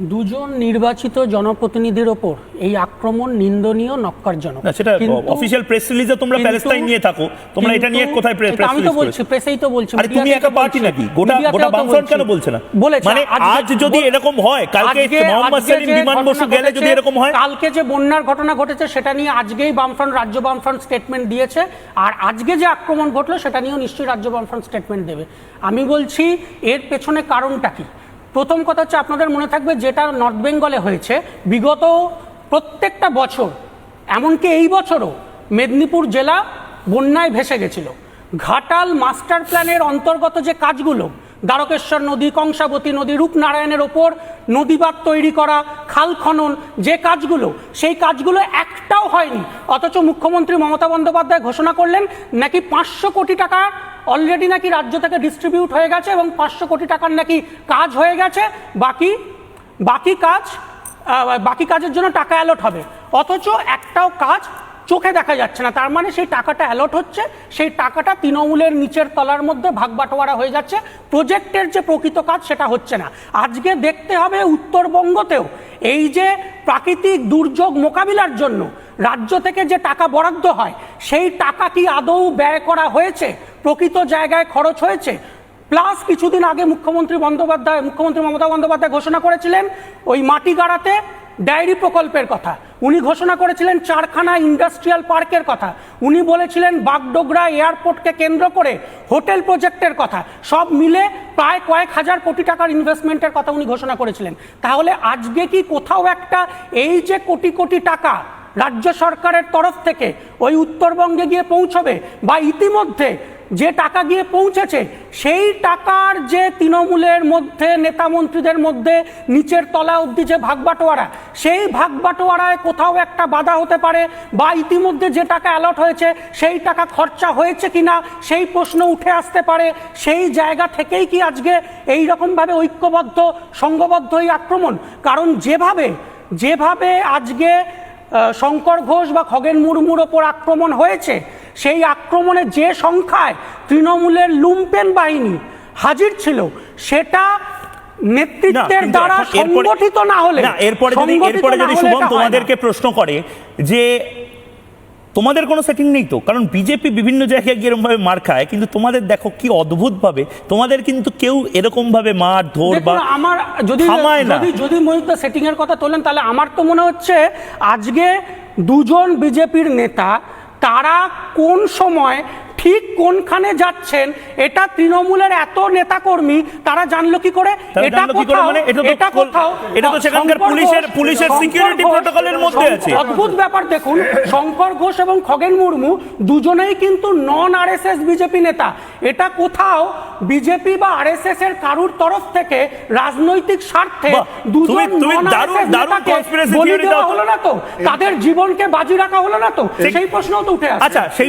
দুজন নির্বাচিত জনপ্রতিনিধির ওপর এই আক্রমণ নিন্দনীয় নক্কারজনক। না সেটা অফিসিয়াল প্রেস রিলিজে তোমরা নিয়ে থাকো। তোমরা এটা নিয়ে কোথায় প্রেস আমি তো বলছি প্রেসেই তো বলছি আরে তুমি একা পার্টি নাকি? গোটা গোটা বামফ্রন্ট কেন। বলছে না? বলেছে মানে আজ যদি এরকম হয় কালকে মোহাম্মদ সেলিম বিমান বসু গেলে যদি এরকম হয় কালকে যে বন্যার ঘটনা ঘটেছে সেটা নিয়ে আজকেই বামফ্রন্ট রাজ্য বামফ্রন্ট স্টেটমেন্ট দিয়েছে। আর আজকে যে আক্রমণ ঘটলো সেটা নিয়েও নিশ্চয়ই রাজ্য বামফ্রন্ট স্টেটমেন্ট দেবে। আমি বলছি এর পেছনে কারণটা কি? প্রথম কথা হচ্ছে আপনাদের মনে থাকবে যেটা নর্থ বেঙ্গলে হয়েছে, বিগত প্রত্যেকটা বছর, এমনকি এই বছরও মেদিনীপুর জেলা বন্যায় ভেসে গেছিল। ঘাটাল মাস্টার প্ল্যানের অন্তর্গত যে কাজগুলো, দ্বারকেশ্বর নদী, কংসাবতী নদী, রূপনারায়ণের ওপর নদীবাদ তৈরি করা, খাল খনন, যে কাজগুলো, সেই কাজগুলো একটাও হয়নি। অথচ মুখ্যমন্ত্রী মমতা বন্দ্যোপাধ্যায় ঘোষণা করলেন, নাকি পাঁচশো কোটি টাকা অলরেডি নাকি রাজ্য থেকে ডিস্ট্রিবিউট হয়ে গেছে এবং পাঁচশো কোটি টাকার নাকি কাজ হয়ে গেছে। বাকি বাকি কাজ বাকি কাজের জন্য টাকা অ্যালট হবে। অথচ একটাও কাজ চোখে দেখা যাচ্ছে না। তার মানে সেই টাকাটা অ্যালট হচ্ছে, সেই টাকাটা তৃণমূলের নিচের তলার মধ্যে ভাগ বাটোয়ারা হয়ে যাচ্ছে। প্রজেক্টের যে প্রকৃত কাজ সেটা হচ্ছে না। আজকে দেখতে হবে উত্তরবঙ্গতেও এই যে প্রাকৃতিক দুর্যোগ মোকাবিলার জন্য রাজ্য থেকে যে টাকা বরাদ্দ হয়, সেই টাকা কি আদৌ ব্যয় করা হয়েছে? প্রকৃত জায়গায় খরচ হয়েছে। প্লাস কিছুদিন আগে মুখ্যমন্ত্রী বন্দ্যোপাধ্যায়, মুখ্যমন্ত্রী মমতা বন্দ্যোপাধ্যায় ঘোষণা করেছিলেন, ওই মাটি গাড়াতে ডায়েরি প্রকল্পের কথা। উনি ঘোষণা করেছিলেন চারখানা ইন্ডাস্ট্রিয়াল পার্কের কথা। উনি বলেছিলেন বাগডোগরা এয়ারপোর্টকে কেন্দ্র করে হোটেল প্রজেক্টের কথা। সব মিলে প্রায় কয়েক হাজার কোটি টাকার ইনভেস্টমেন্টের কথা উনি ঘোষণা করেছিলেন। তাহলে আজকে কি কোথাও একটা এই যে কোটি কোটি টাকা রাজ্য সরকারের তরফ থেকে ওই উত্তরবঙ্গে গিয়ে পৌঁছবে বা ইতিমধ্যে যে টাকা গিয়ে পৌঁছেছে, সেই টাকার যে তৃণমূলের মধ্যে, নেতা মন্ত্রীদের মধ্যে নিচের তলা অবধি যে ভাগবাটোয়ারা, সেই ভাগবাটোয়ারায় কোথাও একটা বাধা হতে পারে বা ইতিমধ্যে যে টাকা অ্যালট হয়েছে, সেই টাকা খরচা হয়েছে কিনা, সেই প্রশ্ন উঠে আসতে পারে। সেই জায়গা থেকেই কি আজকে এই রকমভাবে ঐক্যবদ্ধ, সংঘবদ্ধ এই আক্রমণ? কারণ যেভাবে যেভাবে আজকে শঙ্কর ঘোষ বা খগেন মুর্মুর ওপর আক্রমণ হয়েছে সেই আক্রমণে যে সংখ্যায় তৃণমূলের লুম্পেন বাহিনী হাজির ছিল সেটা নেতৃত্বের দ্বারা সংগঠিত না হলে না এরপরে যদি এরপরে যদি শুভম। তোমাদেরকে প্রশ্ন করে যে তোমাদের কোনো সেটিং নেই তো কারণ বিজেপি বিভিন্ন জায়গায় গিয়ে এরকমভাবে মার খায় কিন্তু তোমাদের দেখো কি অদ্ভুতভাবে তোমাদের কিন্তু কেউ এরকমভাবে মার ধর বা আমার যদি। যদি যদি সেটিং এর কথা তোলেন তাহলে আমার তো মনে হচ্ছে আজকে দুজন বিজেপির নেতা তারা কোন সময় ঠিক কোনখানে যাচ্ছেন? এটা তৃণমূলের এত নেতাকর্মী তারা জানলো কি করে? তারা এটা জানলো কি করে কোথাও মানে? এটা কোথাও এটা তো সেখানকার পুলিশের- পুলিশের security মধ্যে আছে। অদ্ভুত ব্যাপার দেখুন। শঙ্কর ঘোষ এবং খগেন মুর্মু দুজনেই কিন্তু নন আরএসএস বিজেপি নেতা। এটা কোথাও বিজেপি বা আরএসএস এর কারুর তরফ থেকে রাজনৈতিক স্বার্থে দুজন নেতাকে বলি দেওয়া দাও হলো না তো? তাদের জীবনকে বাজি রাখা হলো না তো? সেই প্রশ্নও তো উঠে আসে। আচ্ছা সেই